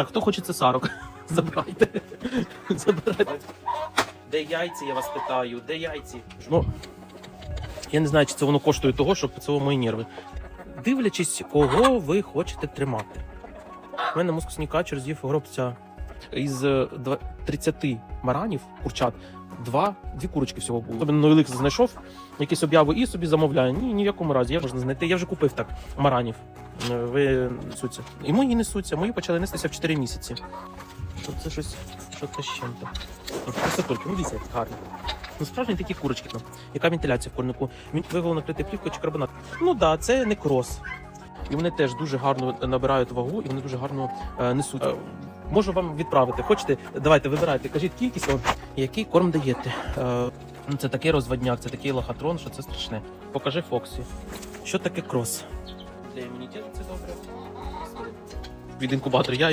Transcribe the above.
Так, хто хоче цесарок? Забирайте. Забирайте. Де яйці, я вас питаю, де яйці? Ну, я не знаю, чи це воно коштує того, щоб це мої нерви. Дивлячись, кого ви хочете тримати. У мене мускусні качер з'їв гробця із е, два- 30 маранів, курчат, два, дві курочки всього було. Тобто новий знайшов якісь обяви і собі замовляю. Ні, ні в якому разі, я можна знайти. Я вже купив так маранів. Е, Ви несуться. І мої несуться, мої почали нестися в 4 місяці. Що це щось, що це з чим-то. Ну, Красотульки, ну дивіться, як гарно. Ну, справжні такі курочки там. Яка вентиляція в курнику? Він виголо накрити плівкою чи карбонат? Ну так, да, це не крос. І вони теж дуже гарно набирають вагу, і вони дуже гарно е, несуть. Можу вам відправити. Хочете? Давайте вибирайте. Кажіть кількість, який корм даєте. Е, ну, це такий розводняк, це такий лохотрон, що це страшне. Покажи Фоксі. Що таке крос? Для імунітету це добре. Від інкубатора я